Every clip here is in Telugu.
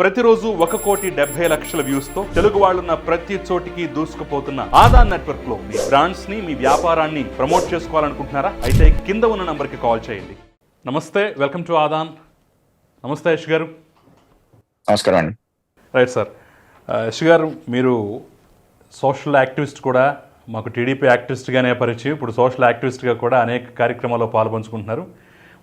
ప్రతిరోజు ఒక కోటి డెబ్బై లక్షల వ్యూస్తో తెలుగు వాళ్ళున్న ప్రతి చోటికి దూసుకుపోతున్న ఆదా నెట్వర్క్లో మీ బ్రాండ్స్ని మీ వ్యాపారాన్ని ప్రమోట్ చేసుకోవాలనుకుంటున్నారా? అయితే కింద ఉన్న నంబర్కి కాల్ చేయండి. నమస్తే వెల్కమ్ టు ఆదాన్. నమస్తే యష్ గారు. నమస్కారం అండి. Right sir. యష్ గారు మీరు సోషల్ యాక్టివిస్ట్ కూడా మాకు టీడీపీ యాక్టివిస్ట్గానే పరిచయం. ఇప్పుడు సోషల్ యాక్టివిస్ట్గా కూడా అనేక కార్యక్రమాల్లో పాల్పంచుకుంటున్నారు.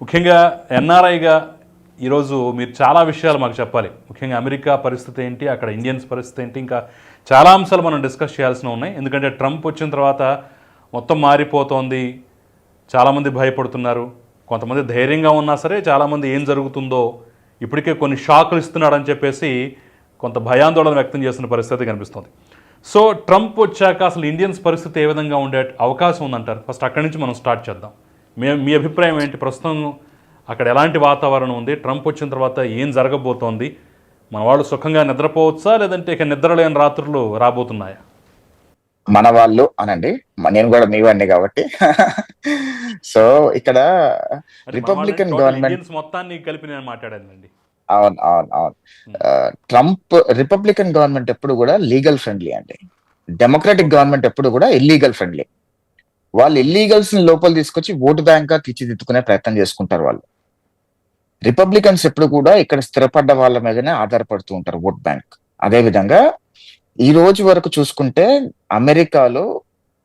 ముఖ్యంగా ఎన్ఆర్ఐగా ఈరోజు మీరు చాలా విషయాలు మాకు చెప్పాలి. ముఖ్యంగా అమెరికా పరిస్థితి ఏంటి అక్కడ ఇండియన్స్ పరిస్థితి ఏంటి ఇంకా చాలా అంశాలు మనం డిస్కస్ చేయాల్సిన ఉన్నాయి. ఎందుకంటే ట్రంప్ వచ్చిన తర్వాత మొత్తం మారిపోతోంది. చాలామంది భయపడుతున్నారు. కొంతమంది ధైర్యంగా ఉన్నా సరే చాలామంది ఏం జరుగుతుందో ఇప్పటికే కొన్ని షాకులు ఇస్తున్నాడని చెప్పేసి కొంత భయాందోళన వ్యక్తం చేస్తున్న పరిస్థితి కనిపిస్తుంది. సో ట్రంప్ వచ్చాక అసలు ఇండియన్స్ పరిస్థితి ఏ విధంగా ఉండే అవకాశం ఉందంటారు? ఫస్ట్ అక్కడి నుంచి మనం స్టార్ట్ చేద్దాం. మీ మీ అభిప్రాయం ఏంటి? ప్రస్తుతం అక్కడ ఎలాంటి వాతావరణం ఉంది? ట్రంప్ వచ్చిన తర్వాత ఏం జరగబోతోంది? మన వాళ్ళు సుఖంగా నిద్రపోవచ్చా? లేదంటే ఇక నిద్రలేని రాత్రులు రాబోతున్నాయా? మన వాళ్ళు అనండి నేను కూడా మీ వాడిని కాబట్టి. సో ఇక్కడ రిపబ్లికన్ గవర్నమెంట్ మొత్తాన్ని కలిపి నేను మాట్లాడానండి. అవును అవును అవును. ఆ, ట్రంప్ రిపబ్లికన్ గవర్నమెంట్ ఎప్పుడు కూడా లీగల్ ఫ్రెండ్లీ అండి. డెమోక్రాటిక్ గవర్నమెంట్ ఎప్పుడు కూడా ఇల్లీగల్ ఫ్రెండ్లీ వాళ్ళు ఇల్లీగల్స్ని లోపల తీసుకొచ్చి ఓటు బ్యాంక్గా తీర్చిదిద్దుకునే ప్రయత్నం చేసుకుంటారు వాళ్ళు. రిపబ్లికన్స్ ఎప్పుడు కూడా ఇక్కడ స్థిరపడ్డ వాళ్ళ మీదనే ఆధారపడుతూ ఉంటారు ఓట్ బ్యాంక్. అదేవిధంగా ఈ రోజు వరకు చూసుకుంటే అమెరికాలో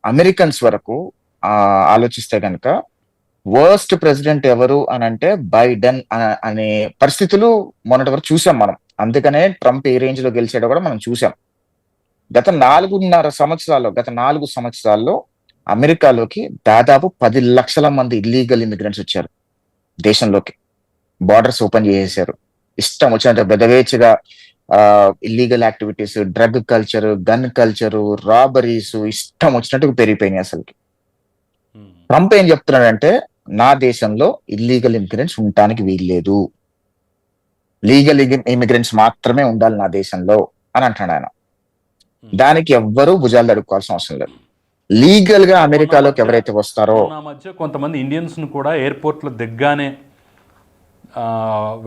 అమెరికన్స్ వరకు ఆ, ఆలోచిస్తే కనుక వర్స్ట్ ప్రెసిడెంట్ ఎవరు అని అంటే బైడెన్ అనే పరిస్థితులు మొన్నటి వరకు చూసాం మనం. అందుకనే ట్రంప్ ఏ రేంజ్లో గెలిచాడో కూడా మనం చూసాం. గత నాలుగున్నర సంవత్సరాల్లో గత నాలుగు సంవత్సరాల్లో అమెరికాలోకి దాదాపు పది లక్షల మంది ఇల్లీగల్ ఇమిగ్రెంట్స్ వచ్చారు దేశంలోకి. బార్డర్స్ ఓపెన్ చేసేసారు ఇష్టం వచ్చినంత బెదవేచ్ఛగా illegal activities drug culture gun culture robberies ఇష్టం వచ్చినట్టు పెరిగిపోయినాయి అసలుకి. Hmm. ట్రంప్ ఏం చెప్తున్నాడంటే నా దేశంలో ఇల్లీగల్ ఇమిగ్రెంట్స్ ఉండటానికి వీల్లేదు. లీగల్ ఇమిగ్రెంట్స్ మాత్రమే ఉండాలి నా దేశంలో అని అంటున్నాడు ఆయన. దానికి ఎవ్వరూ భుజాలు తడుక్కోవాల్సిన అవసరం లేదు. లీగల్గా అమెరికాలోకి ఎవరైతే వస్తారో నా మధ్య కొంతమంది ఇండియన్స్ను కూడా ఎయిర్పోర్ట్లో దిగ్గానే ఆ,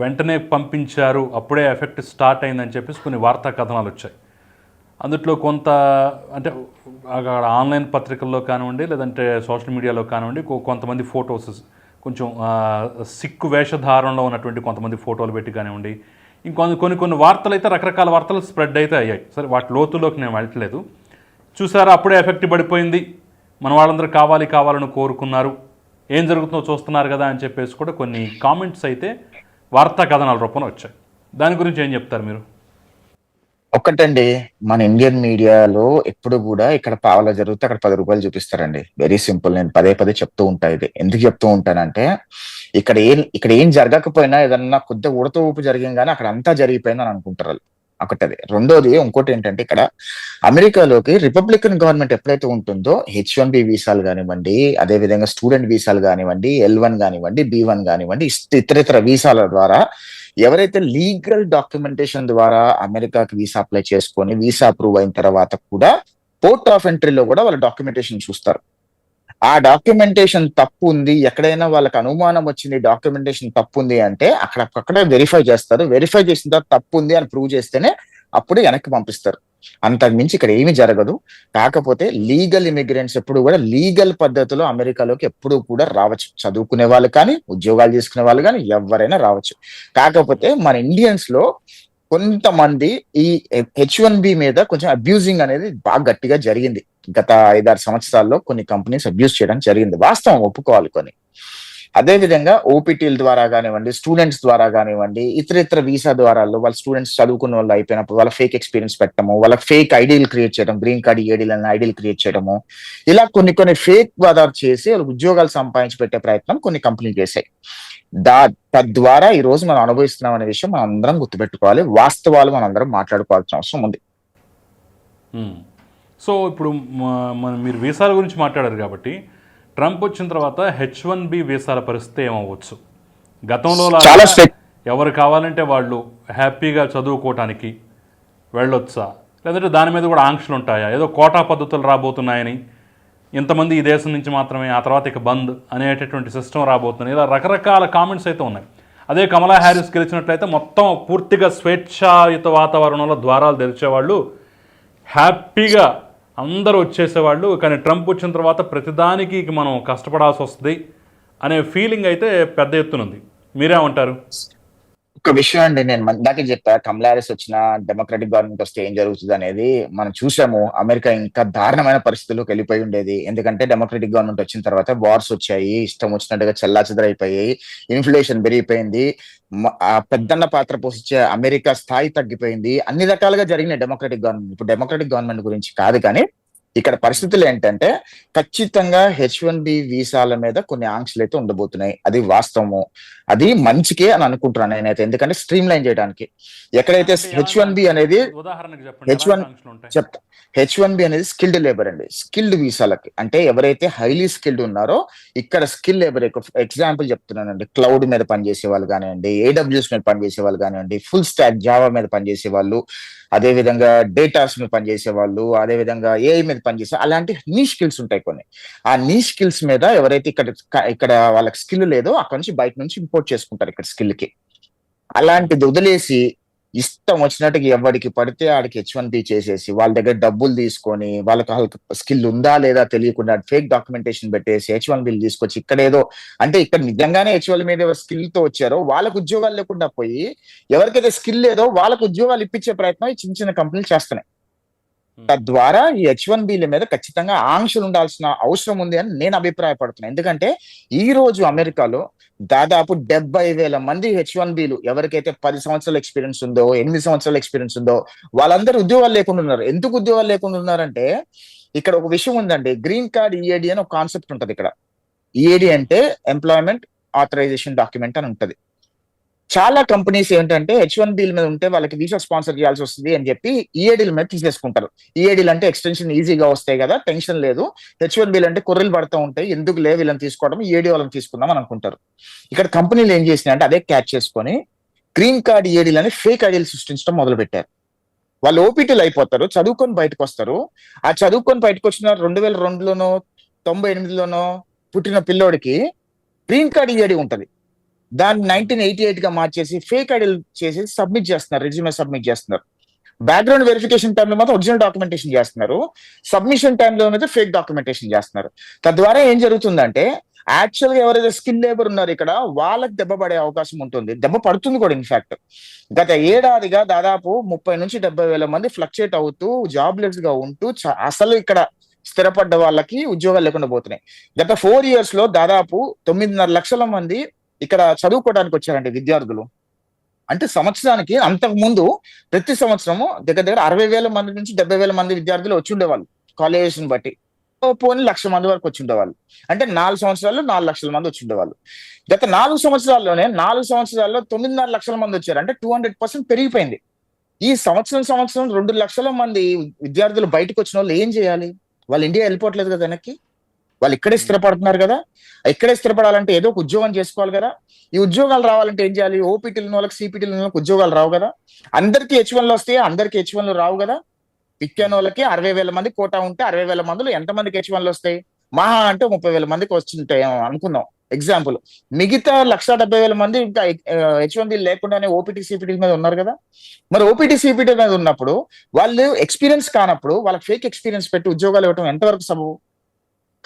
వెంటనే పంపించారు అప్పుడే ఎఫెక్ట్ స్టార్ట్ అయిందని చెప్పేసి కొన్ని వార్తా కథనాలు వచ్చాయి. అందుట్లో కొంత అంటే అక్కడ ఆన్లైన్ పత్రికల్లో కానివ్వండి లేదంటే సోషల్ మీడియాలో కానివ్వండి కొంతమంది ఫొటోస్ కొంచెం సిక్కు వేషధారణలో ఉన్నటువంటి కొంతమంది ఫోటోలు పెట్టి కానివ్వండి ఇంకొన్ని కొన్ని కొన్ని వార్తలు అయితే రకరకాల వార్తలు స్ప్రెడ్ అయితే అయ్యాయి. సరే వాటి లోతులోకి నేను వెళ్ళట్లేదు. చూసారా అప్పుడే ఎఫెక్ట్ పడిపోయింది. మన వాళ్ళందరూ కావాలి కావాలని కోరుకున్నారు. ఏం జరుగుతుందో చూస్తున్నారు కదా అని చెప్పేసి కూడా కొన్ని కామెంట్స్ అయితే వార్తా కథనాల రూపంలో వచ్చాయి. దాని గురించి ఏం చెప్తారు మీరు? ఒక్కటండి మన ఇండియన్ మీడియాలో ఎప్పుడు కూడా ఇక్కడ పావలా జరిగితే అక్కడ పది రూపాయలు చూపిస్తారండి. వెరీ సింపుల్ నేను పదే పదే చెప్తూ ఉంటా ఇది. ఎందుకు చెప్తూ ఉంటానంటే ఇక్కడ ఏం ఇక్కడ ఏం జరగకపోయినా ఏదన్నా కొద్దిగా ఉడత ఊపు జరిగింది కానీ అక్కడ అంతా జరిగిపోయిందని అనుకుంటారు ఒకటది. రెండోది ఇంకోటి ఏంటంటే ఇక్కడ అమెరికాలోకి రిపబ్లికన్ గవర్నమెంట్ ఎప్పుడైతే ఉంటుందో హెచ్ వన్ బి వీసాలు కానివ్వండి అదే విధంగా స్టూడెంట్ వీసాలు కానివ్వండి ఎల్ వన్ కానివ్వండి బి వన్ కానివ్వండి ఇతర ఇతరితర వీసాల ద్వారా ఎవరైతే లీగల్ డాక్యుమెంటేషన్ ద్వారా అమెరికాకి వీసా అప్లై చేసుకొని వీసా అప్రూవ్ అయిన తర్వాత కూడా పోర్ట్ ఆఫ్ ఎంట్రీలో కూడా వాళ్ళ డాక్యుమెంటేషన్ చూస్తారు. ఆ డాక్యుమెంటేషన్ తప్పు ఉంది ఎక్కడైనా వాళ్ళకి అనుమానం వచ్చింది డాక్యుమెంటేషన్ తప్పు ఉంది అంటే అక్కడక్కడే వెరిఫై చేస్తారు. వెరిఫై చేసిన తర్వాత తప్పు ఉంది అని ప్రూవ్ చేస్తేనే అప్పుడు వెనక్కి పంపిస్తారు. అంతకు మించి ఇక్కడ ఏమీ జరగదు. కాకపోతే లీగల్ ఇమిగ్రెంట్స్ ఎప్పుడు కూడా లీగల్ పద్ధతిలో అమెరికాలోకి ఎప్పుడు కూడా రావచ్చు. చదువుకునే వాళ్ళు కానీ ఉద్యోగాలు చేసుకునే వాళ్ళు కానీ ఎవరైనా రావచ్చు. కాకపోతే మన ఇండియన్స్లో కొంతమంది ఈ హెచ్ వన్ బి మీద కొంచెం అబ్యూజింగ్ అనేది బాగా గట్టిగా జరిగింది. గత ఐదారు సంవత్సరాల్లో కొన్ని కంపెనీస్ అబ్యూస్ చేయడం జరిగింది. వాస్తవం ఒప్పుకోవాలి కొన్ని అదేవిధంగా ఓపీటీల ద్వారా కానివ్వండి స్టూడెంట్స్ ద్వారా కానివ్వండి ఇతర ఇతర వీసా ద్వారా వాళ్ళ స్టూడెంట్స్ చదువుకున్న వాళ్ళు అయిపోయినప్పుడు వాళ్ళ ఫేక్ ఎక్స్పీరియన్స్ పెట్టడము వాళ్ళ ఫేక్ ఐడీలు క్రియేట్ చేయడం గ్రీన్ కార్డ్ ఏడీలు అనే ఐడీలు క్రియేట్ చేయడము ఇలా కొన్ని కొన్ని ఫేక్ ఆధార్ చేసి వాళ్ళు ఉద్యోగాలు సంపాదించి పెట్టే ప్రయత్నం కొన్ని కంపెనీలు చేశాయి. దా తద్వారా ఈ రోజు మనం అనుభవిస్తున్నాం అనే విషయం మనం అందరం గుర్తుపెట్టుకోవాలి. వాస్తవాలు మనం అందరం మాట్లాడుకోవాల్సిన అవసరం ఉంది. సో ఇప్పుడు మన మీరు వీసాల గురించి మాట్లాడారు కాబట్టి ట్రంప్ వచ్చిన తర్వాత హెచ్ వన్ బి వీసాల పరిస్థితి ఏమవ్వచ్చు? గతంలో ఎవరు కావాలంటే వాళ్ళు హ్యాపీగా చదువుకోవటానికి వెళ్ళొచ్చా? లేదంటే దాని మీద కూడా ఆంక్షలు ఉంటాయా? ఏదో కోటా పద్ధతులు రాబోతున్నాయని ఇంతమంది ఈ దేశం నుంచి మాత్రమే ఆ తర్వాత ఇక బంద్ అనేటటువంటి సిస్టమ్ రాబోతుంది ఇలా రకరకాల కామెంట్స్ అయితే ఉన్నాయి. అదే కమలా హ్యారిస్ గెలిచినట్లయితే మొత్తం పూర్తిగా స్వేచ్ఛాయుత వాతావరణంలో ద్వారాలు తెరిచేవాళ్ళు హ్యాపీగా అందరూ వచ్చేసేవాళ్ళు కానీ ట్రంప్ వచ్చిన తర్వాత ప్రతిదానికి మనం కష్టపడాల్సి వస్తుంది అనే ఫీలింగ్ అయితే పెద్ద ఎత్తున ఉంది. మీరేమంటారు? ఒక విషయం అండి నేను ఇందాకే చెప్పా కమలా వచ్చిన డెమోక్రటిక్ గవర్నమెంట్ వస్తే ఏం జరుగుతుంది అనేది మనం చూసాము. అమెరికా ఇంకా దారుణమైన పరిస్థితుల్లోకి వెళ్ళిపోయి ఉండేది. ఎందుకంటే డెమోక్రటిక్ గవర్నమెంట్ వచ్చిన తర్వాత వార్స్ వచ్చాయి ఇష్టం వచ్చినట్టుగా చెల్లాచెదరైపోయాయి ఇన్ఫ్లేషన్ పెరిగిపోయింది ఆ పెద్దన్న పాత్ర పోషించే అమెరికా స్థాయి తగ్గిపోయింది. అన్ని రకాలుగా జరిగిన డెమోక్రటిక్ గవర్నమెంట్ ఇప్పుడు డెమోక్రటిక్ గవర్నమెంట్ గురించి కాదు కానీ ఇక్కడ పరిస్థితులు ఏంటంటే ఖచ్చితంగా హెచ్ వన్ బి వీసాల మీద కొన్ని ఆంక్షలు అయితే ఉండబోతున్నాయి. అది వాస్తవము. అది మంచికే అని అనుకుంటున్నాను నేనైతే. ఎందుకంటే స్ట్రీమ్ లైన్ చేయడానికి. ఎక్కడైతే హెచ్ వన్ బి అనేది ఉదాహరణకు చెప్పండి H1 ఎలాంటి ఆంక్షలు ఉంటాయి చెప్తా. హెచ్ వన్ బి అనేది స్కిల్డ్ లేబర్ అండి. స్కిల్డ్ వీసాలకి అంటే ఎవరైతే హైలీ స్కిల్డ్ ఉన్నారో ఇక్కడ స్కిల్ లేబర్ ఎగ్జాంపుల్ చెప్తున్నానండి. క్లౌడ్ మీద పనిచేసే వాళ్ళు కానివ్వండి ఏడబ్ల్యూఎస్ మీద పనిచేసే వాళ్ళు కానివ్వండి ఫుల్ స్టాక్ జావా మీద పనిచేసే వాళ్ళు అదే విధంగా డేటాస్ మీద పనిచేసే వాళ్ళు అదే విధంగా ఏఐ మీద పనిచేసే అలాంటి నీ స్కిల్స్ ఉంటాయి కొన్ని. ఆ నీ స్కిల్స్ మీద ఎవరైతే ఇక్కడ ఇక్కడ వాళ్ళకి స్కిల్ లేదో అక్కడ నుంచి బయట నుంచి ఇంపోర్ట్ చేసుకుంటారు ఇక్కడ స్కిల్కి. అలాంటిది వదిలేసి ఇష్టం వచ్చినట్టుగా ఎవరికి పడితే ఆడికి హెచ్ వన్ బి చేసేసి వాళ్ళ దగ్గర డబ్బులు తీసుకొని వాళ్ళకి వాళ్ళకి స్కిల్ ఉందా లేదా తెలియకుండా ఫేక్ డాక్యుమెంటేషన్ పెట్టేసి హెచ్ వన్ బిల్ తీసుకొచ్చి ఇక్కడ ఏదో అంటే ఇక్కడ నిజంగానే హెచ్ వన్ మీద స్కిల్తో వచ్చారో వాళ్ళకు ఉద్యోగాలు లేకుండా పోయి ఎవరికైతే స్కిల్ లేదో వాళ్ళకు ఉద్యోగాలు ఇప్పించే ప్రయత్నం ఈ చిన్న చిన్న కంపెనీలు చేస్తున్నాయి. తద్వారా ఈ హెచ్ వన్ బిల మీద ఖచ్చితంగా ఆంక్షలు ఉండాల్సిన అవసరం ఉంది అని నేను అభిప్రాయపడుతున్నాను ఎందుకంటే ఈ రోజు అమెరికాలో దాదాపు డెబ్బై వేల మంది హెచ్ వన్ బిలు ఎవరికైతే పది సంవత్సరాల ఎక్స్పీరియన్స్ ఉందో ఎనిమిది సంవత్సరాల ఎక్స్పీరియన్స్ ఉందో వాళ్ళందరూ ఉద్యోగాలు లేకుండా ఉన్నారు. ఎందుకు ఉద్యోగాలు లేకుండా ఉన్నారంటే ఇక్కడ ఒక విషయం ఉందండి. గ్రీన్ కార్డ్ ఈఏడి అని ఒక కాన్సెప్ట్ ఉంటది ఇక్కడ. ఈఏడి అంటే ఎంప్లాయ్మెంట్ ఆథరైజేషన్ డాక్యుమెంట్ అని ఉంటది. చాలా కంపెనీస్ ఏంటంటే హెచ్ వన్ బిల్ మీద ఉంటే వాళ్ళకి వీసా స్పాన్సర్ చేయాల్సి వస్తుంది అని చెప్పి ఈఏడీల మీద తీసేసుకుంటారు. ఈఏడీలు అంటే ఎక్స్టెన్షన్ ఈజీగా వస్తాయి కదా టెన్షన్ లేదు. హెచ్ వన్ బిల్ అంటే కొర్రెలు పడుతూ ఉంటాయి ఎందుకు లే వీళ్ళని తీసుకోవడం ఈఏడీ వాళ్ళని తీసుకుందాం అని అనుకుంటారు. ఇక్కడ కంపెనీలు ఏం చేసినాయి అంటే అదే క్యాచ్ చేసుకొని గ్రీన్ కార్డ్ ఈఏడీలు అని ఫేక్ ఐడీలు సృష్టించడం మొదలు పెట్టారు వాళ్ళు ఓపీటీలు అయిపోతారు చదువుకొని బయటకు వస్తారు. ఆ చదువుకొని బయటకు వచ్చిన రెండు వేల రెండులోనో తొంభై ఎనిమిదిలోనో పుట్టిన పిల్లోడికి గ్రీన్ కార్డ్ ఈఏడీ ఉంటుంది. దాన్ని నైన్టీన్ ఎయిటీ ఎయిట్గా మార్చేసి ఫేక్ ఐడల్ చేసి సబ్మిట్ చేస్తున్నారు రెజ్యూమే సబ్మిట్ చేస్తున్నారు. బ్యాక్గ్రౌండ్ వెరిఫికేషన్ టైంలో మాత్రం ఒరిజినల్ డాక్యుమెంటేషన్ చేస్తున్నారు. సబ్మిషన్ టైంలో అయితే ఫేక్ డాక్యుమెంటేషన్ చేస్తున్నారు. తద్వారా ఏం జరుగుతుందంటే యాక్చువల్గా ఎవరైతే స్కిల్ లేబర్ ఉన్నారు ఇక్కడ వాళ్ళకి దెబ్బ పడే అవకాశం ఉంటుంది. దెబ్బ పడుతుంది కూడా ఇన్ఫాక్ట్ గత ఏడాదిగా దాదాపు ముప్పై నుంచి డెబ్బై వేల మంది ఫ్లక్చుయేట్ అవుతూ జాబ్లెస్గా ఉంటూ అసలు ఇక్కడ స్థిరపడ్డ వాళ్ళకి ఉద్యోగాలు లేకుండా పోతున్నాయి. గత ఫోర్ ఇయర్స్లో దాదాపు తొమ్మిదిన్నర లక్షల మంది ఇక్కడ చదువుకోవడానికి వచ్చారండి విద్యార్థులు. అంటే సంవత్సరానికి అంతకు ముందు ప్రతి సంవత్సరము దగ్గర దగ్గర అరవై వేల మంది నుంచి డెబ్బై వేల మంది విద్యార్థులు వచ్చి ఉండేవాళ్ళు కాలేజెస్ బట్టి. ఓ పోనీ లక్ష మంది వరకు వచ్చి ఉండేవాళ్ళు. అంటే నాలుగు సంవత్సరాల్లో నాలుగు లక్షల మంది వచ్చి ఉండేవాళ్ళు. గత నాలుగు సంవత్సరాల్లోనే నాలుగు సంవత్సరాల్లో తొమ్మిదిన్నర లక్షల మంది వచ్చారు. అంటే టూ హండ్రెడ్ పర్సెంట్ పెరిగిపోయింది. ఈ సంవత్సరం సంవత్సరం రెండు లక్షల మంది విద్యార్థులు బయటకు వచ్చిన వాళ్ళు ఏం చేయాలి? వాళ్ళు ఇండియా వెళ్ళిపోవట్లేదు కదా వెనక్కి? వాళ్ళు ఇక్కడే స్థిరపడుతున్నారు కదా? ఇక్కడే స్థిరపడాలంటే ఏదో ఒక ఉద్యోగం చేసుకోవాలి కదా? ఈ ఉద్యోగాలు రావాలంటే ఏం చేయాలి? ఓపీటీల వాళ్ళకి సిపిటీల వాళ్ళకి ఉద్యోగాలు రావు కదా? అందరికీ హెచ్ వన్లు వస్తే అందరికీ హెచ్ వన్లు రావు కదా? పిక్కెన్ వాళ్ళకి అరవై వేల మంది కోటా ఉంటే అరవై వేల మందిలో ఎంత మందికి హెచ్ వన్లు వస్తాయి? మహా అంటే ముప్పై వేల మందికి వస్తుంటే అనుకుందాం. ఎగ్జాంపుల్ మిగతా లక్ష డెబ్బై వేల మంది ఇంకా హెచ్ వన్ లేకుండానే ఓపీటీ సిపిటీ మీద ఉన్నారు కదా? మరి ఓపీటీ సిపిటీ మీద ఉన్నప్పుడు వాళ్ళు ఎక్స్పీరియన్స్ కానప్పుడు వాళ్ళకి ఫేక్ ఎక్స్పీరియన్స్ పెట్టి ఉద్యోగాలు ఇవ్వడం ఎంతవరకు సబబు?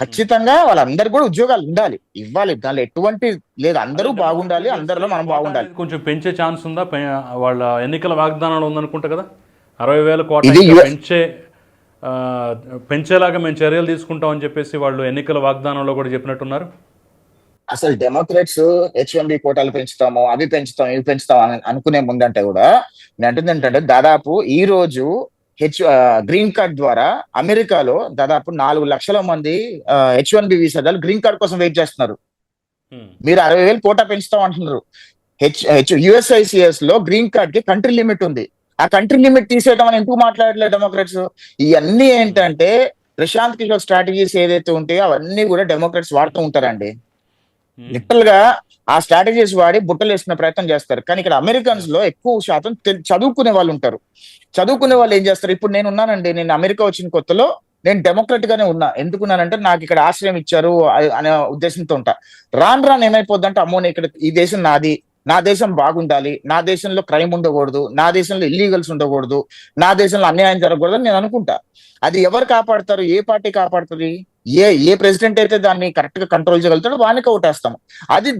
ఖచ్చితంగా వాళ్ళందరూ కూడా ఉద్యోగాలు ఉండాలి. ఇవ్వాలి. దానిలో ఎటువంటి లేదు. అందరూ బాగుండాలి. అందరిలో మనం బాగుండాలి. కొంచెం పెంచే ఛాన్స్ ఉందా? వాళ్ళ ఎన్నికల వాగ్దానాలు ఉందనుకుంటా కదా? అరవై వేల కోట ఇది ఇంకా యు- పెంచే పెంచేలాగా మేము చర్యలు తీసుకుంటామని చెప్పేసి వాళ్ళు ఎన్నికల వాగ్దానంలో కూడా చెప్పినట్టున్నారు. అసలు డెమోక్రాట్స్ హెచ్ వన్ బి కోటాలు పెంచుతాము అవి పెంచుతాం ఇవి పెంచుతాం అని అనుకునే ముందంటే కూడా నేను అంటుంది ఏంటంటే దాదాపు ఈ రోజు హెచ్ గ్రీన్ కార్డ్ ద్వారా అమెరికాలో దాదాపు నాలుగు లక్షల మంది హెచ్ వన్ బి వీసాదాలు గ్రీన్ కార్డ్ కోసం వెయిట్ చేస్తున్నారు. మీరు అరవై వేలు కోటా పెంచుతాం అంటున్నారు హెచ్ హెచ్ యుఎస్ఐసిఎస్లో గ్రీన్ కార్డ్కి కంట్రీ లిమిట్ ఉంది ఆ కంట్రీ లిమిట్ తీసేయడం అని ఎందుకు మాట్లాడలేదు డెమోక్రాట్స్ ఇవన్నీ ఏంటంటే ప్రశాంత్ కిషోర్ స్ట్రాటజీస్ ఏదైతే ఉంటాయో అవన్నీ కూడా డెమోక్రాట్స్ వాడుతూ ఉంటారండి. Hmm. లిటరల్గా ఆ స్ట్రాటజీస్ వాడి బుట్టలు వేసుకునే ప్రయత్నం చేస్తారు. కానీ ఇక్కడ అమెరికన్స్లో ఎక్కువ శాతం చదువుకునే వాళ్ళు ఉంటారు. చదువుకునే వాళ్ళు ఏం చేస్తారు? ఇప్పుడు నేను ఉన్నానండి. నేను అమెరికా వచ్చిన కొత్తలో నేను డెమోక్రట్ గానే ఉన్నా ఎందుకున్నానంటే నాకు ఇక్కడ ఆశ్రయం ఇచ్చారు అనే ఉద్దేశంతో ఉంటా. రాను రాను ఏమైపోద్దంటే అమ్మో నేను ఇక్కడ ఈ దేశం నాది. నా దేశం బాగుండాలి నా దేశంలో క్రైమ్ ఉండకూడదు నా దేశంలో ఇల్లీగల్స్ ఉండకూడదు నా దేశంలో అన్యాయం జరగకూడదు నేను అనుకుంటా. అది ఎవరు కాపాడతారు ఏ పార్టీ కాపాడుతుంది ఏ ఏ ప్రెసిడెంట్ అయితే దాన్ని కరెక్ట్గా కంట్రోల్ చేయగలుగుతాడో వానికి ఓటేస్తాం. అది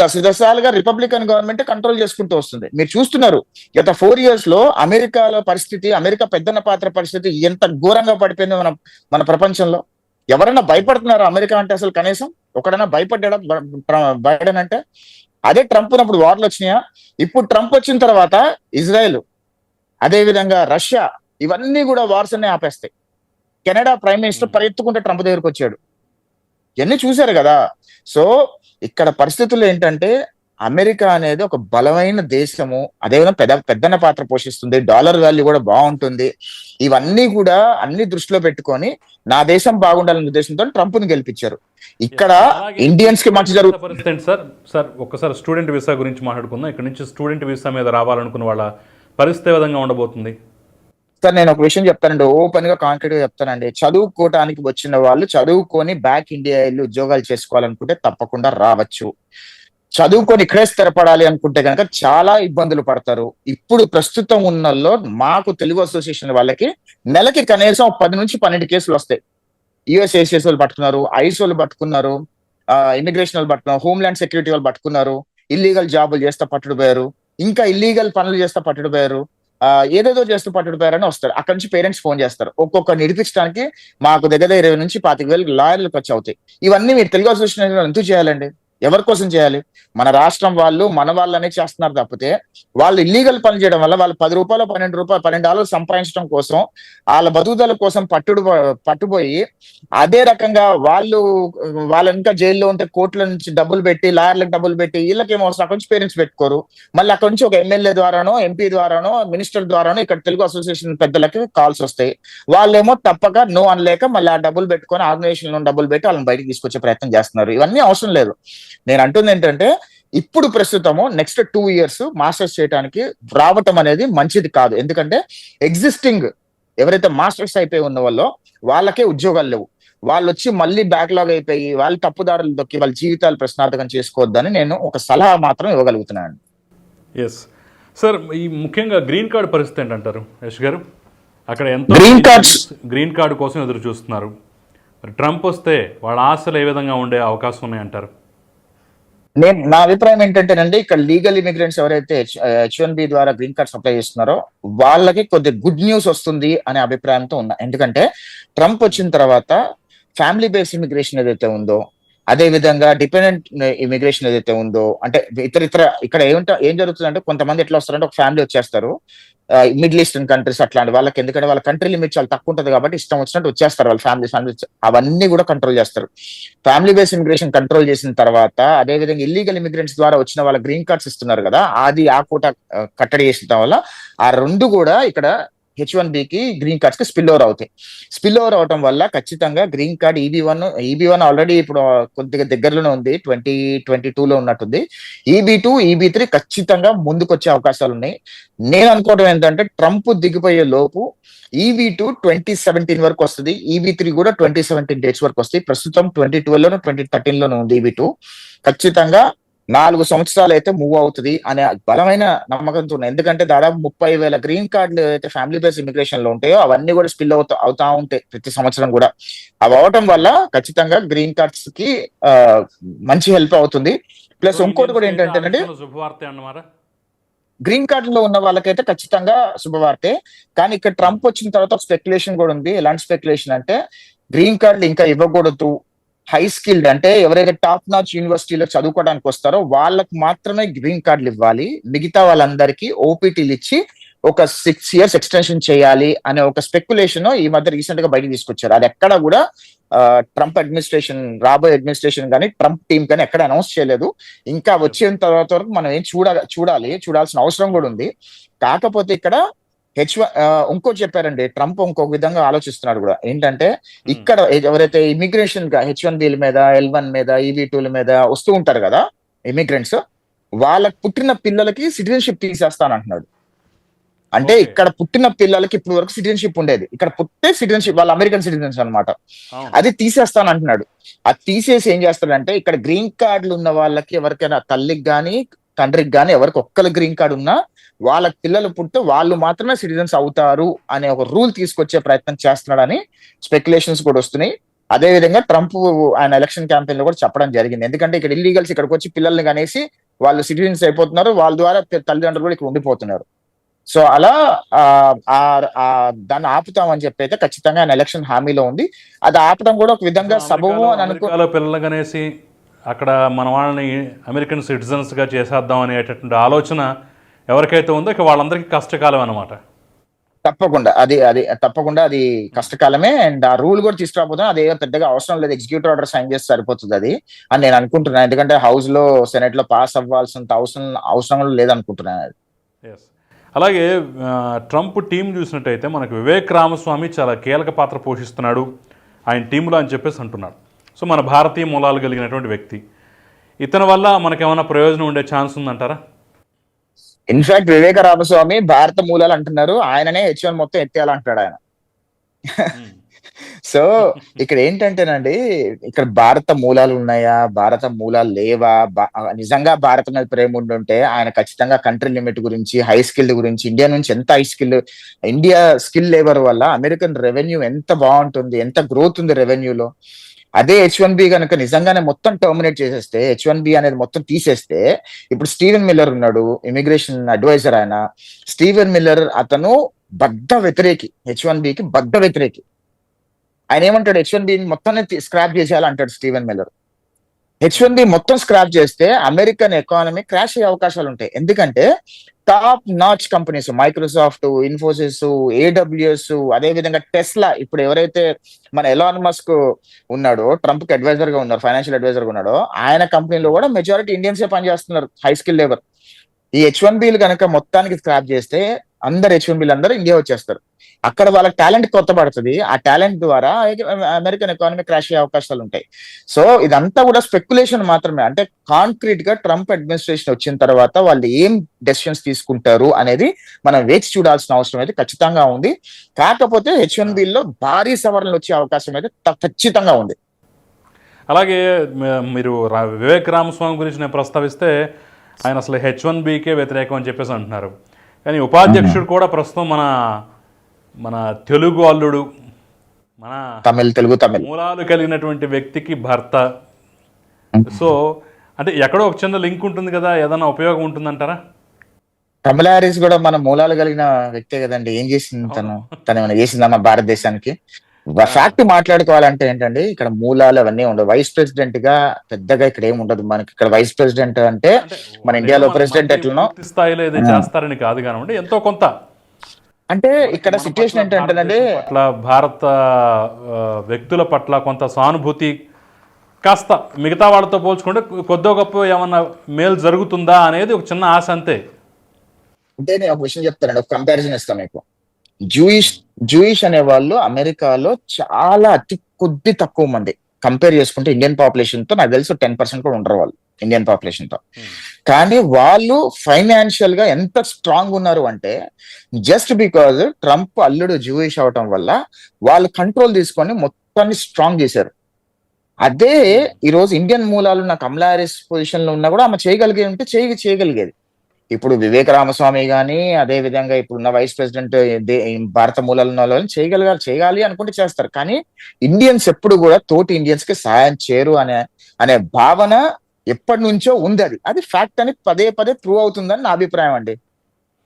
దశ దశాలుగా రిపబ్లికన్ గవర్నమెంట్ కంట్రోల్ చేసుకుంటూ వస్తుంది. మీరు చూస్తున్నారు గత ఫోర్ ఇయర్స్లో అమెరికాలో పరిస్థితి అమెరికా పెద్దన పాత్ర పరిస్థితి ఎంత ఘోరంగా పడిపోయింది మన మన ప్రపంచంలో. ఎవరైనా భయపడుతున్నారు అమెరికా అంటే అసలు కనీసం? ఒకడైనా భయపడ్డా బైడెన్ అంటే? అదే ట్రంప్ ఉన్నప్పుడు వార్లు వచ్చినాయా? ఇప్పుడు ట్రంప్ వచ్చిన తర్వాత ఇజ్రాయెల్ అదే విధంగా రష్యా ఇవన్నీ కూడా వార్స్ అన్ని ఆపేస్తాయి. కెనడా ప్రైమ్ మినిస్టర్ పరిగెత్తుకుంటే ట్రంప్ దగ్గరకు వచ్చాడు. ఇవన్నీ చూశారు కదా? సో ఇక్కడ పరిస్థితులు ఏంటంటే అమెరికా అనేది ఒక బలమైన దేశము. అదేవిధంగా పెద్ద పెద్దన పాత్ర పోషిస్తుంది. డాలర్ వాల్యూ కూడా బాగుంటుంది. ఇవన్నీ కూడా అన్ని దృష్టిలో పెట్టుకొని నా దేశం బాగుండాలనే ఉద్దేశంతో ట్రంప్ని గెలిపించారు. ఇక్కడ ఇండియన్స్కి మంచి జరుగుతుంది సార్? సార్ ఒక్కసారి స్టూడెంట్ వీసా గురించి మాట్లాడుకుందాం. ఇక్కడ నుంచి స్టూడెంట్ వీసా మీద రావాలనుకున్న వాళ్ళ పరిస్థితి విధంగా ఉండబోతుంది? సార్ నేను ఒక విషయం చెప్తానండి. ఓపెన్గా కాంక్రీట్గా చెప్తానండి. చదువుకోవటానికి వచ్చిన వాళ్ళు చదువుకొని బ్యాక్ ఇండియా వెళ్ళి ఉద్యోగాలు చేసుకోవాలనుకుంటే తప్పకుండా రావచ్చు. చదువుకొని ఇక్కడే స్థిరపడాలి అనుకుంటే కనుక చాలా ఇబ్బందులు పడతారు. ఇప్పుడు ప్రస్తుతం ఉన్నల్లో మాకు తెలుగు అసోసియేషన్ వాళ్ళకి నెలకి కనీసం పది నుంచి పన్నెండు కేసులు వస్తాయి. యుఎస్ఏసిఎస్ వాళ్ళు పట్టుకున్నారు ఐస్ వాళ్ళు పట్టుకున్నారు ఇమిగ్రేషన్ వాళ్ళు పట్టుకున్నారు హోమ్లాండ్ సెక్యూరిటీ వాళ్ళు పట్టుకున్నారు ఇల్లీగల్ జాబులు చేస్తే పట్టుడుపోయారు ఇంకా ఇల్లీగల్ పనులు చేస్తే పట్టుడుపోయారు పోయారు ఏదేదో చేస్తూ పట్టుడుపోయారని వస్తారు. అక్కడ నుంచి పేరెంట్స్ ఫోన్ చేస్తారు. ఒక్కొక్క నిడిపించడానికి మాకు దగ్గర ఇరవై నుంచి పాతిక వేలు లాయర్లు ఖర్చు అవుతాయి. ఇవన్నీ మీరు తెలుగు అసోసియేషన్ ఎందుకు చేయాలండి? ఎవరి కోసం చేయాలి? మన రాష్ట్రం వాళ్ళు మన వాళ్ళనే చేస్తున్నారు తప్పితే వాళ్ళు ఇల్లీగల్ పని చేయడం వల్ల వాళ్ళు పది రూపాయలు పన్నెండు రూపాయలు పన్నెండు డాలర్లు సంపాదించడం కోసం వాళ్ళ బతుకుదల కోసం పట్టుడు పట్టుపోయి అదే రకంగా వాళ్ళు వాళ్ళ ఇంకా జైల్లో ఉంటే కోర్టుల నుంచి డబ్బులు పెట్టి లాయర్లకు డబ్బులు పెట్టి వీళ్ళకేమో అక్కడి నుంచి పేరెంట్స్ పెట్టుకోరు. మళ్ళీ అక్కడి నుంచి ఒక ఎమ్మెల్యే ద్వారానో ఎంపీ ద్వారానో మినిస్టర్ ద్వారానో ఇక్కడ తెలుగు అసోసియేషన్ పెద్దలకి కాల్స్ వస్తాయి. వాళ్ళేమో తప్పక నో అనలేక మళ్ళీ ఆ డబ్బులు పెట్టుకొని ఆర్గనైజేషన్లో డబ్బులు పెట్టి వాళ్ళని బయటకు తీసుకొచ్చే ప్రయత్నం చేస్తున్నారు. ఇవన్నీ అవసరం లేదు. నేను అంటుంది ఏంటంటే ఇప్పుడు ప్రస్తుతము నెక్స్ట్ టూ ఇయర్స్ మాస్టర్స్ చేయడానికి రావటం అనేది మంచిది కాదు. ఎందుకంటే ఎగ్జిస్టింగ్ ఎవరైతే మాస్టర్స్ అయిపోయి ఉన్న వాళ్ళో వాళ్ళకే ఉద్యోగాలు లేవు. వాళ్ళు వచ్చి మళ్ళీ బ్యాక్లాగ్ అయిపోయి వాళ్ళు తప్పుదారులు దొక్కి వాళ్ళ జీవితాలు ప్రశ్నార్థకం చేసుకోవద్దని నేను ఒక సలహా మాత్రం ఇవ్వగలుగుతున్నాను. ఎస్ సార్ ఈ ముఖ్యంగా గ్రీన్ కార్డ్ పరిస్థితి ఏంటంటారు యశ్ గారు? అక్కడ ఎంతో Green cards- గ్రీన్ కార్డు కోసం ఎదురు చూస్తున్నారు. ట్రంప్ వస్తే వాళ్ళ ఆశలు ఏ విధంగా ఉండే అవకాశం ఉన్నాయంటారు? నేను నా అభిప్రాయం ఏంటంటేనండి ఇక్కడ లీగల్ ఇమిగ్రెంట్స్ ఎవరైతే హెచ్ వన్ బి ద్వారా గ్రీన్ కార్డ్ సప్లై చేస్తున్నారో వాళ్ళకి కొద్ది గుడ్ న్యూస్ వస్తుంది అనే అభిప్రాయంతో ఉన్నా. ఎందుకంటే ట్రంప్ వచ్చిన తర్వాత ఫ్యామిలీ బేస్డ్ ఇమిగ్రేషన్ ఏదైతే ఉందో అదే విధంగా డిపెండెంట్ ఇమిగ్రేషన్ ఏదైతే ఉందో అంటే ఇతర ఇతర ఇక్కడ ఏమిటో ఏం జరుగుతుందంటే కొంతమంది ఎట్లా వస్తారంటే ఒక ఫ్యామిలీ వచ్చేస్తారు. మిడిల్ ఈస్టర్న్ కంట్రీస్ అట్లాంటి వాళ్ళకి ఎందుకంటే వాళ్ళ కంట్రీ లిమిట్ చాలా తక్కువ ఉంటుంది కాబట్టి ఇష్టం వచ్చినట్టు వచ్చేస్తారు వాళ్ళ ఫ్యామిలీ ఫ్యామిలీ అవన్నీ కూడా కంట్రోల్ చేస్తారు. ఫ్యామిలీ బేస్ ఇమిగ్రేషన్ కంట్రోల్ చేసిన తర్వాత అదేవిధంగా ఇల్లీగల్ ఇమిగ్రెంట్స్ ద్వారా వచ్చిన వాళ్ళ గ్రీన్ కార్డ్స్ ఇస్తున్నారు కదా అది ఆ కోట కట్టడి చేసిన వల్ల ఆ రెండు కూడా ఇక్కడ హెచ్ వన్ బికి గ్రీన్ కార్డ్స్కి స్పిల్ ఓవర్ అవుతాయి. స్పిల్ ఓవర్ అవటం వల్ల ఖచ్చితంగా green card EB one EB one already ఇప్పుడు కొద్దిగా దగ్గరలోనే ఉంది. ట్వంటీ ట్వంటీ టూ లో ఉన్నట్టుంది. ఈబీ టూ ఈబీ త్రీ ఖచ్చితంగా ముందుకొచ్చే అవకాశాలు ఉన్నాయి. నేను అనుకోవడం ఏంటంటే ట్రంప్ దిగిపోయే లోపు ఈవీ టూ ట్వంటీ సెవెంటీన్ వరకు వస్తుంది. ఈవీ త్రీ కూడా ట్వంటీ సెవెంటీన్ డేట్స్ వరకు వస్తాయి ప్రస్తుతం ట్వంటీ ట్వెల్వ్ లోను ట్వంటీ థర్టీన్ లోను ఉంది ఈవీ టూ ఖచ్చితంగా నాలుగు సంవత్సరాలు అయితే మూవ్ అవుతుంది అనే బలమైన నమ్మకంతో ఉన్నాయి. ఎందుకంటే దాదాపు ముప్పై వేల గ్రీన్ కార్డులు అయితే ఫ్యామిలీ బేస్ ఇమిగ్రేషన్లో ఉంటాయో అవన్నీ కూడా స్పిల్ అవుతా అవుతా ఉంటాయి ప్రతి సంవత్సరం కూడా. అవి అవటం వల్ల ఖచ్చితంగా గ్రీన్ కార్డ్స్కి మంచి హెల్ప్ అవుతుంది. ప్లస్ ఇంకోటి కూడా ఏంటంటే శుభవార్త అన్నమాట? గ్రీన్ కార్డ్లో ఉన్న వాళ్ళకైతే ఖచ్చితంగా శుభవార్తే. కానీ ఇక్కడ ట్రంప్ వచ్చిన తర్వాత ఒక స్పెక్యులేషన్ కూడా ఉంది. ఎలాంటి స్పెక్యులేషన్ అంటే గ్రీన్ కార్డులు ఇంకా ఇవ్వకూడదు. హై స్కిల్డ్ అంటే ఎవరైతే టాప్ నాచ్ యూనివర్సిటీలో చదువుకోవడానికి వస్తారో వాళ్ళకు మాత్రమే గ్రీన్ కార్డులు ఇవ్వాలి. మిగతా వాళ్ళందరికీ ఓపీటీలు ఇచ్చి ఒక సిక్స్ ఇయర్స్ ఎక్స్టెన్షన్ చేయాలి అనే ఒక స్పెక్యులేషన్ ఈ మధ్య రీసెంట్గా బయటకు తీసుకొచ్చారు. అది ఎక్కడ కూడా ట్రంప్ అడ్మినిస్ట్రేషన్ రాబోయే అడ్మినిస్ట్రేషన్ కానీ ట్రంప్ టీం కానీ ఎక్కడ అనౌన్స్ చేయలేదు. ఇంకా వచ్చిన తర్వాత వరకు మనం ఏం చూడ చూడాలి చూడాల్సిన అవసరం కూడా ఉంది. కాకపోతే ఇక్కడ హెచ్ ఇంకోటి చెప్పారండి. ట్రంప్ ఇంకొక విధంగా ఆలోచిస్తున్నాడు కూడా. ఏంటంటే ఇక్కడ ఎవరైతే ఇమిగ్రేషన్గా హెచ్ వన్ బిల్ మీద ఎల్ వన్ మీద ఈవీ టూల మీద వస్తూ ఉంటారు కదా ఇమిగ్రెంట్స్ వాళ్ళకి పుట్టిన పిల్లలకి సిటిజన్షిప్ తీసేస్తానంటున్నాడు. అంటే. ఇక్కడ పుట్టిన పిల్లలకి ఇప్పుడు వరకు సిటిజన్షిప్ ఉండేది. ఇక్కడ పుట్టే సిటిజన్షిప్ వాళ్ళు అమెరికన్ సిటిజన్స్ అన్నమాట. అవును. అది తీసేస్తాను అంటున్నాడు అది తీసేసి ఏం చేస్తాడంటే ఇక్కడ గ్రీన్ కార్డులు ఉన్న వాళ్ళకి ఎవరికైనా తల్లికి గాని తండ్రికి కానీ ఎవరికి ఒక్కరు గ్రీన్ కార్డు ఉన్నా వాళ్ళ పిల్లలు పుడితే వాళ్ళు మాత్రమే సిటిజన్స్ అవుతారు అనే ఒక రూల్ తీసుకొచ్చే ప్రయత్నం చేస్తున్నాడని స్పెక్యులేషన్స్ కూడా వస్తున్నాయి. అదే విధంగా ట్రంప్ ఆయన ఎలక్షన్ క్యాంపెయిన్లో కూడా చెప్పడం జరిగింది. ఎందుకంటే ఇక్కడ ఇల్లీగల్స్ ఇక్కడికి వచ్చి పిల్లల్ని కనేసి వాళ్ళు సిటిజన్స్ అయిపోతున్నారు. వాళ్ళ ద్వారా తల్లిదండ్రులు కూడా ఇక్కడ ఉండిపోతున్నారు. సో అలా ఆ, దాన్ని ఆపుతామని చెప్పి అయితే ఖచ్చితంగా ఆయన ఎలక్షన్ హామీలో ఉంది. అది ఆపడం కూడా ఒక విధంగా సబబు అని అనుకో పిల్లలు కనేసి అక్కడ మన వాళ్ళని అమెరికన్ సిటిజన్స్గా చేసేద్దాం అనేటటువంటి ఆలోచన ఎవరికైతే ఉందో ఇక వాళ్ళందరికీ కష్టకాలం అనమాట తప్పకుండా. అది అది తప్పకుండా అది కష్టకాలమే. అండ్ ఆ రూల్ కూడా తీసుకురాబోతున్నా అది ఏదో పెద్దగా అవసరం లేదు. ఎగ్జిక్యూటివ్ ఆర్డర్ సైన్ చేస్తే సరిపోతుంది అది. అని నేను అనుకుంటున్నాను ఎందుకంటే హౌస్లో సెనెట్లో పాస్ అవ్వాల్సినంత అవసరం అవసరం లేదనుకుంటున్నాను అది అలాగే ట్రంప్ టీం చూసినట్టయితే మనకు వివేక్ రామస్వామి చాలా కీలక పాత్ర పోషిస్తున్నాడు. ఆయన టీంలో అని చెప్పేసి అంటున్నాడు. సో మన భారతీయ మూలాలు కలిగినటువంటి వ్యక్తి. ఇతని వల్ల మనకేమైనా ప్రయోజనం ఉండే ఛాన్స్ ఉందంటారా? ఇన్ఫాక్ట్ వివేక రామస్వామి భారత మూలాలు అంటున్నారు. ఆయననే హెచ్ వన్ మొత్తం ఎత్తేయాలంటాడు ఆయన. సో ఇక్కడ ఏంటంటేనండి ఇక్కడ భారత మూలాలు ఉన్నాయా? భారత మూలాలు లేవా? నిజంగా భారత మీద ప్రేమ ఉండుంటే ఆయన ఖచ్చితంగా కంట్రీ లిమిట్ గురించి హై స్కిల్ గురించి ఇండియా నుంచి ఎంత high skill India skill labour వల్ల అమెరికన్ రెవెన్యూ ఎంత బాగుంటుంది ఎంత గ్రోత్ ఉంది రెవెన్యూలో అదే హెచ్ వన్ బి కనుక నిజంగానే మొత్తం టర్మినేట్ చేసేస్తే హెచ్ వన్ బి అనేది మొత్తం తీసేస్తే ఇప్పుడు స్టీవెన్ మిల్లర్ ఉన్నాడు ఇమిగ్రేషన్ అడ్వైజర్ ఆయన. స్టీవెన్ మిల్లర్ అతను బద్ద వ్యతిరేకి హెచ్ వన్ బికి బద్ద వ్యతిరేకి. ఆయన ఏమంటాడు? హెచ్ వన్ బి మొత్తాన్ని scrap చేసేయాలంటాడు Steven Miller. H one B మొత్తం స్క్రాప్ చేస్తే అమెరికన్ ఎకానమీ క్రాష్ అయ్యే అవకాశాలు ఉంటాయి. ఎందుకంటే top notch companies Microsoft Infosys AWS అదే విధంగా టెస్లా. ఇప్పుడు ఎవరైతే మన ఎలాన్ మస్క్ ఉన్నాడో ట్రంప్కి అడ్వైజర్గా ఉన్నారు ఫైనాన్షియల్ అడ్వైజర్గా ఉన్నాడో ఆయన కంపెనీలో కూడా మెజారిటీ ఇండియన్సే పనిచేస్తున్నారు హై స్కిల్ లేబర్ ఈ హెచ్ వన్ బిల్ కనుక మొత్తానికి స్క్రాప్ చేస్తే అందరు హెచ్ బిల్ అందరూ ఇండియా వచ్చేస్తారు. అక్కడ వాళ్ళ టాలెంట్ కొత్త పడుతుంది ఆ టాలెంట్ ద్వారా అమెరికన్ ఎకానమీ క్రాష్ అయ్యే అవకాశాలు ఉంటాయి. సో ఇదంతా కూడా స్పెక్యులేషన్ మాత్రమే. అంటే కాంక్రీట్గా ట్రంప్ అడ్మినిస్ట్రేషన్ వచ్చిన తర్వాత వాళ్ళు ఏం డెసిషన్స్ తీసుకుంటారు అనేది మనం వేచి చూడాల్సిన అవసరం అయితే ఖచ్చితంగా ఉంది. కాకపోతే హెచ్ వన్ బిల్లో భారీ సవరణలు వచ్చే అవకాశం అయితే ఖచ్చితంగా ఉంది. అలాగే మీరు రా- వివేక్ రామస్వామి గురించి నేను ప్రస్తావిస్తే ఆయన అసలు హెచ్ వన్ బీకే వ్యతిరేకం అని చెప్పేసి అంటున్నారు. కానీ ఉపాధ్యక్షుడు కూడా ప్రస్తుతం మన మన తెలుగు అల్లుడు మన తమిళ్ తెలుగు తమిళ్. మూలాలు కలిగినటువంటి వ్యక్తికి భర్త. సో అంటే ఎక్కడో ఒక చిన్న లింక్ ఉంటుంది కదా ఏదైనా ఉపయోగం ఉంటుందంటారా? కమలా హారిస్ కూడా మన మూలాలు కలిగిన వ్యక్తే కదండి. ఏం చేసింది తను? తను ఏమైనా చేసిందా మన భారతదేశానికి? ఫ్యాక్ట్ మాట్లాడుకోవాలంటే ఏంటండి ఇక్కడ మూలాలు అవన్నీ ఉండవు. వైస్ ప్రెసిడెంట్గా పెద్దగా ఇక్కడ ఏమి ఉండదు మనకి. ఇక్కడ వైస్ ప్రెసిడెంట్ అంటే మన ఇండియాలో మంత్రి ఎట్లనో? స్థాయిలో ఏదో చేస్తారని కాదు కానివ్వండి ఎంతో కొంత. అంటే ఇక్కడ సిచ్యువేషన్ ఏంటంటే పట్ల భారత వ్యక్తుల పట్ల కొంత సానుభూతి కాస్త మిగతా వాళ్ళతో పోల్చుకుంటే కొద్దో గొప్ప ఏమన్నా మేలు జరుగుతుందా అనేది ఒక చిన్న ఆశ అంతే. అంటే నేను ఒక విషయం చెప్తానండి ఒక కంపారిజన్ ఇస్తాను మీకు. జూయిష్ జూయిష్ అనే వాళ్ళు అమెరికాలో చాలా అతి కొద్ది తక్కువ మంది. కంపేర్ చేసుకుంటే ఇండియన్ పాపులేషన్తో నాకు తెలిసి టెన్ పర్సెంట్ కూడా ఉండరు వాళ్ళు ఇండియన్ పాపులేషన్తో కానీ వాళ్ళు ఫైనాన్షియల్గా ఎంత స్ట్రాంగ్ ఉన్నారు అంటే జస్ట్ బికాజ్ ట్రంప్ అల్లుడు జూయిష్ అవటం వల్ల వాళ్ళు కంట్రోల్ తీసుకొని మొత్తాన్ని స్ట్రాంగ్ చేశారు. అదే ఈ రోజు ఇండియన్ మూలాలు ఉన్న కమలా హారిస్ పొజిషన్లో ఉన్నా కూడా ఆమె చేయగలిగే ఉంటే చేయ చేయగలిగేది. ఇప్పుడు వివేక రామస్వామి కానీ అదే విధంగా ఇప్పుడున్న వైస్ ప్రెసిడెంట్ భారత మూలాలు ఉన్న వాళ్ళని చేయగలిగారు చేయాలి అనుకుంటే చేస్తారు. కానీ ఇండియన్స్ ఎప్పుడు కూడా తోటి ఇండియన్స్కి సాయం చేయరు అనే అనే భావన ఎప్పటి నుంచో ఉంది అది. అది ఫ్యాక్ట్ అని పదే పదే ప్రూవ్ అవుతుందని నా అభిప్రాయం అండి.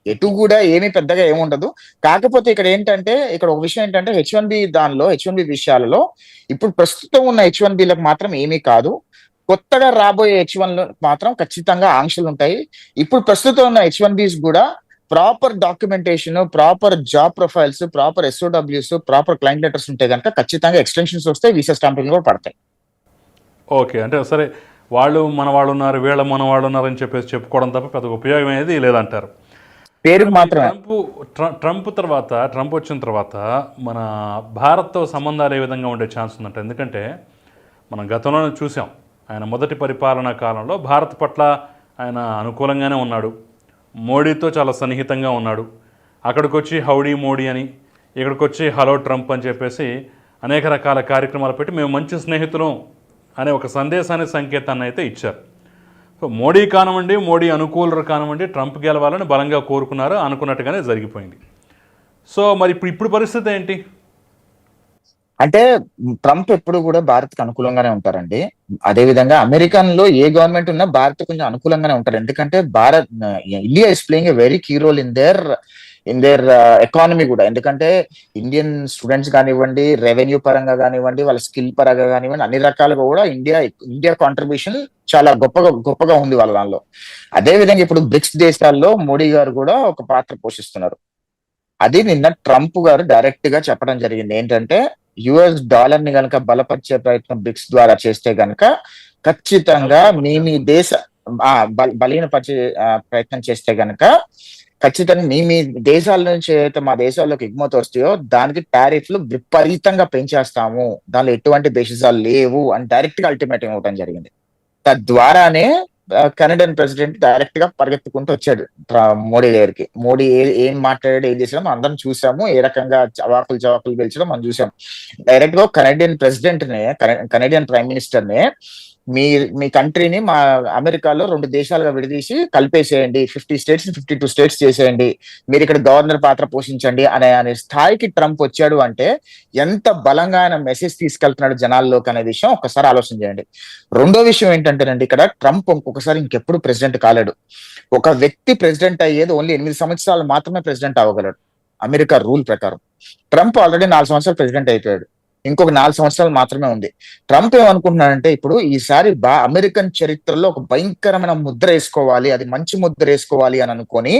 ఎటు కూడా ఏమీ పెద్దగా ఏముండదు కాకపోతే ఇక్కడ ఏంటంటే ఇక్కడ ఒక విషయం ఏంటంటే హెచ్ వన్ బి దానిలో హెచ్ వన్ బి విషయాలలో ఇప్పుడు ప్రస్తుతం ఉన్న హెచ్ వన్ బిలకు మాత్రం ఏమీ కాదు. కొత్తగా రాబోయే హెచ్ వన్లో మాత్రం ఖచ్చితంగా ఆంక్షలు ఉంటాయి. ఇప్పుడు ప్రస్తుతం ఉన్న హెచ్ వన్ బిస్ కూడా proper documentation proper job profiles proper ఎస్ఓడబ్ల్యూస్ proper client letters ఉంటే కనుక ఖచ్చితంగా ఎక్స్టెన్షన్స్ వస్తాయి వీసా స్టాంపింగ్ కూడా పడతాయి. ఓకే అంటే సరే వాళ్ళు మన వాళ్ళు ఉన్నారు వీళ్ళ మన వాళ్ళు ఉన్నారు అని చెప్పేసి చెప్పుకోవడం తప్ప పెద్ద ఉపయోగం అనేది లేదంటారు. పేరుకు మాత్రమే. ట్రంప్ ట్ర- ట్రంప్ తర్వాత ట్రంప్ వచ్చిన తర్వాత మన భారత్తో సంబంధాలు ఏ విధంగా ఉండే ఛాన్స్ ఉందంట. ఎందుకంటే మనం గతంలోనే చూసాం ఆయన మొదటి పరిపాలనా కాలంలో భారత్ పట్ల ఆయన అనుకూలంగానే ఉన్నాడు. మోడీతో చాలా సన్నిహితంగా ఉన్నాడు. అక్కడికి వచ్చి హౌడీ మోడీ అని ఇక్కడికి వచ్చి హలో ట్రంప్ అని చెప్పేసి అనేక రకాల కార్యక్రమాలు పెట్టి మేము మంచి స్నేహితులం అనే ఒక సందేశాన్ని సంకేతాన్ని అయితే ఇచ్చారు. సో మోడీ కానివ్వండి మోడీ అనుకూలరు కానివ్వండి ట్రంప్ గెలవాలని బలంగా కోరుకున్నారు అనుకున్నట్టుగానే జరిగిపోయింది. సో మరి ఇప్పుడు ఇప్పుడు పరిస్థితి ఏంటి? అంటే ట్రంప్ ఎప్పుడు కూడా భారత్కి అనుకూలంగానే ఉంటారండి. అదే విధంగా అమెరికన్లో ఏ గవర్నమెంట్ ఉన్నా భారత్ కొంచెం అనుకూలంగానే ఉంటారు. ఎందుకంటే Bharat India is playing a very key role in their in their economy కూడా. ఎందుకంటే ఇండియన్ స్టూడెంట్స్ కానివ్వండి రెవెన్యూ పరంగా కానివ్వండి వాళ్ళ స్కిల్ పరంగా కానివ్వండి అన్ని రకాలుగా కూడా ఇండియా ఇండియా కాంట్రిబ్యూషన్ చాలా గొప్పగా గొప్పగా ఉంది వాళ్ళ దానిలో. అదే విధంగా ఇప్పుడు బ్రిక్స్ దేశాల్లో మోడీ గారు కూడా ఒక పాత్ర పోషిస్తున్నారు. అది నిన్న ట్రంప్ గారు డైరెక్ట్గా చెప్పడం జరిగింది. ఏంటంటే యుఎస్ డాలర్ని గనక బలపరిచే ప్రయత్నం బ్రిక్స్ ద్వారా చేస్తే గనక ఖచ్చితంగా మీ మీ దేశ ఆ, బల బలహీనపరిచే ఆ, ప్రయత్నం చేస్తే గనక ఖచ్చితంగా మీ మీ దేశాల నుంచి అయితే మా దేశాల్లోకి ఎగుమతి వస్తాయో దానికి టారిఫ్లు విపరీతంగా పెంచేస్తాము. దానిలో ఎటువంటి బేసిసాలు లేవు అని డైరెక్ట్గా అల్టిమేటం ఇవ్వడం జరిగింది. తద్వారానే కెనడియన్ ప్రెసిడెంట్ డైరెక్ట్గా పరిగెత్తుకుంటూ వచ్చాడు మోడీ దగ్గరికి. మోడీ ఏ- ఏం మాట్లాడాడు ఏం చేసాడో మనం అందరం చూసాము. ఏ రకంగా చవాకులు చవాకులు పిలిచడం మనం చూసాం డైరెక్ట్గా కెనడియన్ ప్రెసిడెంట్ నే కెనడియన్ ప్రైమ్ మినిస్టర్ నే మీ మీ కంట్రీని మా అమెరికాలో రెండు దేశాలుగా విడదీసి కలిపేసేయండి. Fifty states fifty two states చేసేయండి. మీరు ఇక్కడ గవర్నర్ పాత్ర పోషించండి అనే అనే స్థాయికి ట్రంప్ వచ్చాడు అంటే ఎంత బలంగా ఆయన మెసేజ్ తీసుకెళ్తున్నాడు జనాల్లోకి అనే విషయం ఒకసారి ఆలోచన చేయండి. రెండో విషయం ఏంటంటేనండి ఇక్కడ ట్రంప్ ఇంకొకసారి ఇంకెప్పుడు ప్రెసిడెంట్ కాలేడు. ఒక వ్యక్తి ప్రెసిడెంట్ అయ్యేది ఓన్లీ ఎనిమిది సంవత్సరాలు మాత్రమే ప్రెసిడెంట్ అవ్వగలడు. అమెరికా రూల్ ప్రకారం. ట్రంప్ ఆల్రెడీ నాలుగు సంవత్సరాలు ప్రెసిడెంట్ అయిపోయాడు. ఇంకొక నాలుగు సంవత్సరాలు మాత్రమే ఉంది. ట్రంప్ ఏమనుకుంటున్నాడంటే ఇప్పుడు ఈసారి బా అమెరికన్ చరిత్రలో ఒక భయంకరమైన ముద్ర వేసుకోవాలి అది మంచి ముద్ర వేసుకోవాలి అని అనుకొని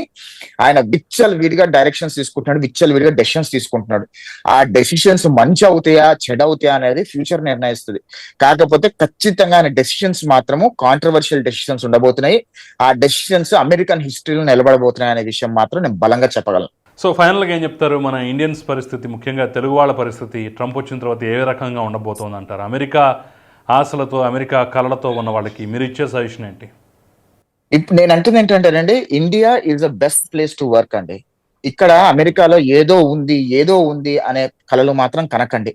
ఆయన విచ్చల్ విడిగా డైరెక్షన్స్ తీసుకుంటున్నాడు విచ్చల్ విడిగా డెసిషన్స్ తీసుకుంటున్నాడు. ఆ డెసిషన్స్ మంచి అవుతాయా చెడ అవుతాయా అనేది ఫ్యూచర్ నిర్ణయిస్తుంది. కాకపోతే ఖచ్చితంగా ఆయన డెసిషన్స్ మాత్రము కాంట్రవర్షియల్ డెసిషన్స్ ఉండబోతున్నాయి. ఆ డెసిషన్స్ అమెరికన్ హిస్టరీలో నిలబడబోతున్నాయి అనే విషయం మాత్రం నేను బలంగా చెప్పగలను. సో ఫైనల్గా ఏం చెప్తారు? మన ఇండియన్స్ పరిస్థితి ముఖ్యంగా తెలుగు వాళ్ళ పరిస్థితి ట్రంప్ వచ్చిన తర్వాత ఏ రకంగా ఉండబోతోంది అంటారు అమెరికా ఆశలతో అమెరికా కళలతో ఉన్న వాళ్ళకి మీరు ఇచ్చే సజెషన్ ఏంటి? ఇప్పుడు నేను అంటుంది ఏంటంటేనండి India is the best place to work అండి. ఇక్కడ అమెరికాలో ఏదో ఉంది ఏదో ఉంది అనే కళలు మాత్రం కనకండి.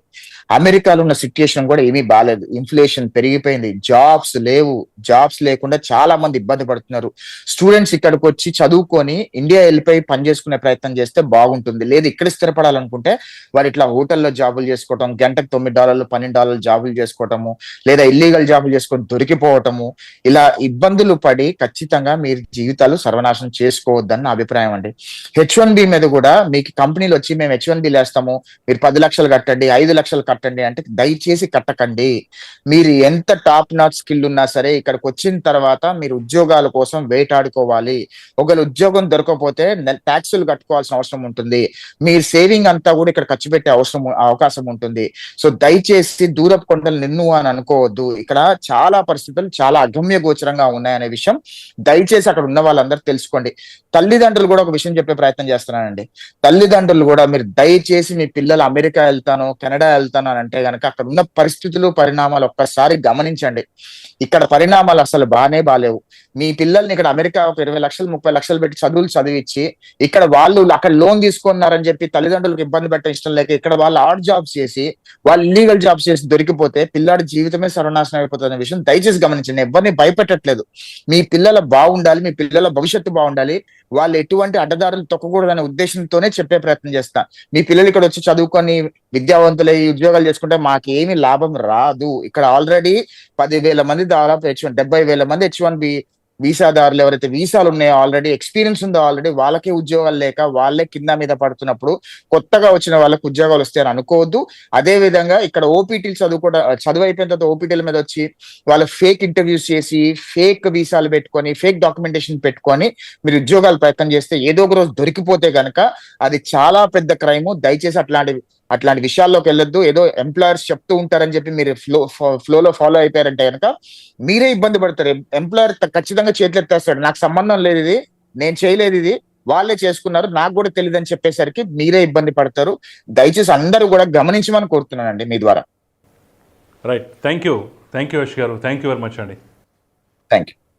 అమెరికాలో ఉన్న సిచ్యుయేషన్ కూడా ఏమీ బాగాలేదు ఇన్ఫ్లేషన్ పెరిగిపోయింది. జాబ్స్ లేవు. జాబ్స్ లేకుండా చాలా మంది ఇబ్బంది పడుతున్నారు. స్టూడెంట్స్ ఇక్కడికి వచ్చి చదువుకొని ఇండియా వెళ్ళిపోయి పని చేసుకునే ప్రయత్నం చేస్తే బాగుంటుంది. లేదు ఇక్కడ స్థిరపడాలనుకుంటే వారు ఇట్లా హోటల్లో జాబులు చేసుకోవటం గంటకు తొమ్మిది డాలర్లు పన్నెండు డాలర్లు జాబులు చేసుకోవటము లేదా ఇల్లీగల్ జాబులు చేసుకొని దొరికిపోవటము. ఇలా ఇబ్బందులు పడి ఖచ్చితంగా మీరు జీవితాలు సర్వనాశనం చేసుకోవద్దని నా అభిప్రాయం అండి. హెచ్ వన్ బి మీద కూడా మీకు కంపెనీలు వచ్చి మేము హెచ్ వన్ బి లేస్తాము మీరు పది లక్షలు కట్టండి ఐదు లక్షలు కట్టండి అంటే దయచేసి కట్టకండి. మీరు ఎంత టాప్ నాట్ స్కిల్ ఉన్నా సరే ఇక్కడికి వచ్చిన తర్వాత మీరు ఉద్యోగాల కోసం వేటాడుకోవాలి. ఒకవేళ ఉద్యోగం దొరకకపోతే ట్యాక్సులు కట్టుకోవాల్సిన అవసరం ఉంటుంది. మీరు సేవింగ్ అంతా కూడా ఇక్కడ ఖర్చు పెట్టే అవసరం అవకాశం ఉంటుంది. సో దయచేసి దూరపు కొండలు నిన్ను అని అనుకోవద్దు. ఇక్కడ చాలా పరిస్థితులు చాలా అగమ్య గోచరంగా ఉన్నాయనే విషయం దయచేసి అక్కడ ఉన్న వాళ్ళందరూ తెలుసుకోండి. తల్లిదండ్రులు కూడా ఒక విషయం చెప్పే ప్రయత్నం చేస్తారు చేస్తున్నానండి. తల్లిదండ్రులు కూడా మీరు దయచేసి మీ పిల్లలు అమెరికా వెళ్తాను కెనడా వెళ్తాను అని అంటే గనక అక్కడ ఉన్న పరిస్థితులు పరిణామాలు ఒక్కసారి గమనించండి. ఇక్కడ పరిణామాలు అసలు బాగానే బాలేవు. మీ పిల్లల్ని ఇక్కడ అమెరికా ఒక ఇరవై లక్షలు ముప్పై లక్షలు పెట్టి చదువులు చదివించి ఇక్కడ వాళ్ళు అక్కడ లోన్ తీసుకున్నారని చెప్పి తల్లిదండ్రులకు ఇబ్బంది పెట్టడం ఇష్టం లేక ఇక్కడ వాళ్ళు ఆర్ట్ జాబ్స్ చేసి వాళ్ళు ఇల్లీగల్ జాబ్స్ చేసి దొరికిపోతే పిల్లాడి జీవితమే సర్వనాశనం అయిపోతున్న విషయం దయచేసి గమనించండి. ఎవరిని భయపెట్టట్లేదు. మీ పిల్లల బాగుండాలి మీ పిల్లల భవిష్యత్తు బాగుండాలి వాళ్ళు ఎటువంటి అడ్డదారులు తొక్కకూడదనే ఉద్దేశంతోనే చెప్పే ప్రయత్నం చేస్తా. మీ పిల్లలు ఇక్కడ వచ్చి చదువుకొని విద్యావంతులై ఉద్యోగాలు చేసుకుంటే మాకేమీ లాభం రాదు. ఇక్కడ ఆల్రెడీ పదివేల మంది దాదాపు హెచ్ వన్ డెబ్బై వేల మంది హెచ్ వన్ బి వీసాదారులు ఎవరైతే వీసాలు ఉన్నాయో ఆల్రెడీ ఎక్స్పీరియన్స్ ఉందో ఆల్రెడీ వాళ్ళకే ఉద్యోగాలు లేక వాళ్ళే కింద మీద పడుతున్నప్పుడు కొత్తగా వచ్చిన వాళ్ళకి ఉద్యోగాలు వస్తాయని అనుకోవద్దు. అదే విధంగా ఇక్కడ ఓపీటీలు చదువుకోవడం చదువు అయిపోయిన తర్వాత ఓపీటీల మీద వచ్చి వాళ్ళ ఫేక్ ఇంటర్వ్యూస్ చేసి ఫేక్ వీసాలు పెట్టుకొని ఫేక్ డాక్యుమెంటేషన్ పెట్టుకొని మీరు ఉద్యోగాలు ప్రయత్నం చేస్తే ఏదో ఒక రోజు దొరికిపోతే కనుక అది చాలా పెద్ద క్రైము దయచేసి అట్లాంటివి అట్లాంటి విషయాల్లోకి వెళ్ళొద్దు. ఏదో ఎంప్లాయర్స్ చెప్తూ ఉంటారని చెప్పి మీరు ఫ్లో ఫ్లోలో ఫాలో అయిపోయారంటే కనుక మీరే ఇబ్బంది పడతారు. ఎంప్లాయర్ ఖచ్చితంగా చేతులు ఎత్తేస్తాడు. నాకు సంబంధం లేదు ఇది. నేను చేయలేదు ఇది. వాళ్ళే చేసుకున్నారు. నాకు కూడా తెలియదు అని చెప్పేసరికి మీరే ఇబ్బంది పడతారు. దయచేసి అందరూ కూడా గమనించమని కోరుతున్నానండి మీ ద్వారా. Right thank you thank you గారు. థ్యాంక్ యూ వెరీ మచ్ అండి థ్యాంక్ యూ